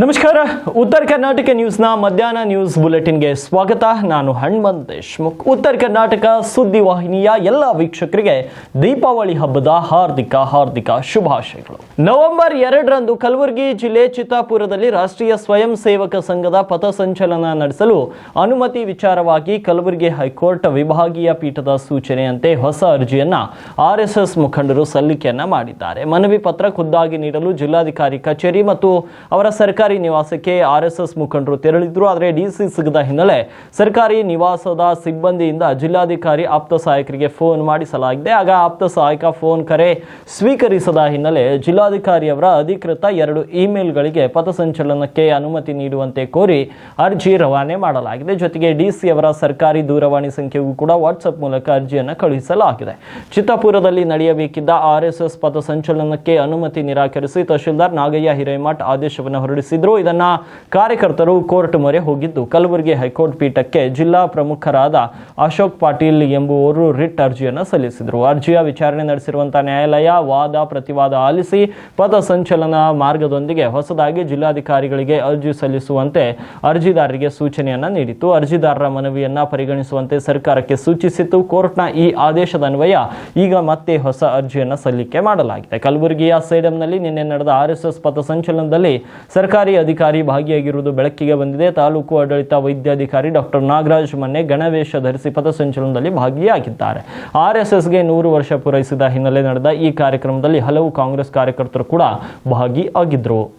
ನಮಸ್ಕಾರ. ಉತ್ತರ ಕರ್ನಾಟಕ ನ್ಯೂಸ್ನ ಮಧ್ಯಾಹ್ನ ನ್ಯೂಸ್ ಬುಲೆಟಿನ್ಗೆ ಸ್ವಾಗತ. ನಾನು ಹಣ್ಮಂತ್ ದೇಶ್ಮುಖ್. ಉತ್ತರ ಕರ್ನಾಟಕ ಸುದ್ದಿ ವಾಹಿನಿಯ ಎಲ್ಲ ವೀಕ್ಷಕರಿಗೆ ದೀಪಾವಳಿ ಹಬ್ಬದ ಹಾರ್ದಿಕ ಹಾರ್ದಿಕ ಶುಭಾಶಯಗಳು. ನವೆಂಬರ್ ಎರಡರಂದು ಕಲಬುರಗಿ ಜಿಲ್ಲೆ ಚಿತ್ತಾಪುರದಲ್ಲಿ ರಾಷ್ಟ್ರೀಯ ಸ್ವಯಂ ಸೇವಕ ಸಂಘದ ಪಥಸಂಚಲನ ನಡೆಸಲು ಅನುಮತಿ ವಿಚಾರವಾಗಿ ಕಲಬುರಗಿ ಹೈಕೋರ್ಟ್ ವಿಭಾಗೀಯ ಪೀಠದ ಸೂಚನೆಯಂತೆ ಹೊಸ ಅರ್ಜಿಯನ್ನ ಆರ್ಎಸ್ಎಸ್ ಮುಖಂಡರು ಸಲ್ಲಿಕೆಯನ್ನ ಮಾಡಿದ್ದಾರೆ. ಮನವಿ ಪತ್ರ ಖುದ್ದಾಗಿ ನೀಡಲು ಜಿಲ್ಲಾಧಿಕಾರಿ ಕಚೇರಿ ಮತ್ತು ಅವರ ಸರ್ಕಾರಿ ನಿವಾಸಕ್ಕೆ ಆರ್ಎಸ್ಎಸ್ ಮುಖಂಡರು ತೆರಳಿದ್ರು, ಆದರೆ ಡಿಸಿ ಸಿಗದ ಹಿನ್ನೆಲೆ ಸರ್ಕಾರಿ ನಿವಾಸದ ಸಿಬ್ಬಂದಿಯಿಂದ ಜಿಲ್ಲಾಧಿಕಾರಿ ಆಪ್ತ ಸಹಾಯಕರಿಗೆ ಫೋನ್ ಮಾಡಿಸಲಾಗಿದೆ. ಆಗ ಆಪ್ತ ಸಹಾಯಕ ಫೋನ್ ಕರೆ ಸ್ವೀಕರಿಸದ ಹಿನ್ನೆಲೆ ಜಿಲ್ಲಾಧಿಕಾರಿಯವರ ಅಧಿಕೃತ ಎರಡು ಇಮೇಲ್ಗಳಿಗೆ ಪಥಸಂಚಲನಕ್ಕೆ ಅನುಮತಿ ನೀಡುವಂತೆ ಕೋರಿ ಅರ್ಜಿ ರವಾನೆ ಮಾಡಲಾಗಿದೆ. ಜೊತೆಗೆ ಡಿಸಿ ಅವರ ಸರ್ಕಾರಿ ದೂರವಾಣಿ ಸಂಖ್ಯೆಗೂ ಕೂಡ ವಾಟ್ಸಪ್ ಮೂಲಕ ಅರ್ಜಿಯನ್ನು ಕಳುಹಿಸಲಾಗಿದೆ. ಚಿತ್ತಾಪುರದಲ್ಲಿ ನಡೆಯಬೇಕಿದ್ದ ಆರ್ಎಸ್ಎಸ್ ಪಥಸಂಚಲನಕ್ಕೆ ಅನುಮತಿ ನಿರಾಕರಿಸಿ ತಹಶೀಲ್ದಾರ್ ನಾಗಯ್ಯ ಹಿರೇಮಠ್ ಆದೇಶವನ್ನು ಹೊರಡಿಸಿದ್ರು ಇದನ್ನ ಕಾರ್ಯಕರ್ತರು ಕೋರ್ಟ್ ಮೊರೆ ಹೋಗಿದ್ದು. ಕಲಬುರಗಿ ಹೈಕೋರ್ಟ್ ಪೀಠಕ್ಕೆ ಜಿಲ್ಲಾ ಪ್ರಮುಖರಾದ ಅಶೋಕ್ ಪಾಟೀಲ್ ಎಂಬುವರು ರಿಟ್ ಅರ್ಜಿಯನ್ನು ಸಲ್ಲಿಸಿದರು. ಅರ್ಜಿಯ ವಿಚಾರಣೆ ನಡೆಸಿರುವಂತಹ ನ್ಯಾಯಾಲಯ ವಾದ, ಪ್ರತಿವಾದ ಆಲಿಸಿ ಪಥಸಂಚಲನ ಮಾರ್ಗದೊಂದಿಗೆ ಹೊಸದಾಗಿ ಜಿಲ್ಲಾಧಿಕಾರಿಗಳಿಗೆ ಅರ್ಜಿ ಸಲ್ಲಿಸುವಂತೆ ಅರ್ಜಿದಾರರಿಗೆ ಸೂಚನೆಯನ್ನ ನೀಡಿತು ಅರ್ಜಿದಾರರ ಮನವಿಯನ್ನ ಪರಿಗಣಿಸುವಂತೆ ಸರ್ಕಾರಕ್ಕೆ ಸೂಚಿಸಿತ್ತು. ಕೋರ್ಟ್ನ ಈ ಆದೇಶದ ಅನ್ವಯ ಈಗ ಮತ್ತೆ ಹೊಸ ಅರ್ಜಿಯನ್ನ ಸಲ್ಲಿಕೆ ಮಾಡಲಾಗಿದೆ. ಕಲಬುರಗಿಯ ಸೇಡಂನಲ್ಲಿ ನಿನ್ನೆ ನಡೆದ ಆರ್ಎಸ್ಎಸ್ ಪಥಸಂಚಲನದಲ್ಲಿ ಸರ್ಕಾರಿ ಅಧಿಕಾರಿ ಭಾಗಿಯಾಗಿರುವುದು ಬೆಳಕಿಗೆ ಬಂದಿದೆ. ತಾಲೂಕು ಆಡಳಿತ ವೈದ್ಯಾಧಿಕಾರಿ ಡಾಕ್ಟರ್ ನಾಗರಾಜ್ ಮೊನ್ನೆ ಗಣವೇಶ ಧರಿಸಿ ಪಥಸಂಚಲನದಲ್ಲಿ ಭಾಗಿಯಾಗಿದ್ದಾರೆ. ಆರ್ಎಸ್ಎಸ್ಗೆ ನೂರು ವರ್ಷ ಪೂರೈಸಿದ ಹಿನ್ನೆಲೆ ನಡೆದ ಈ ಕಾರ್ಯಕ್ರಮದಲ್ಲಿ ಹಲವು ಕಾಂಗ್ರೆಸ್ ಕಾರ್ಯಕರ್ತರು ಕೂಡ ಭಾಗಿಯಾಗಿದ್ದರು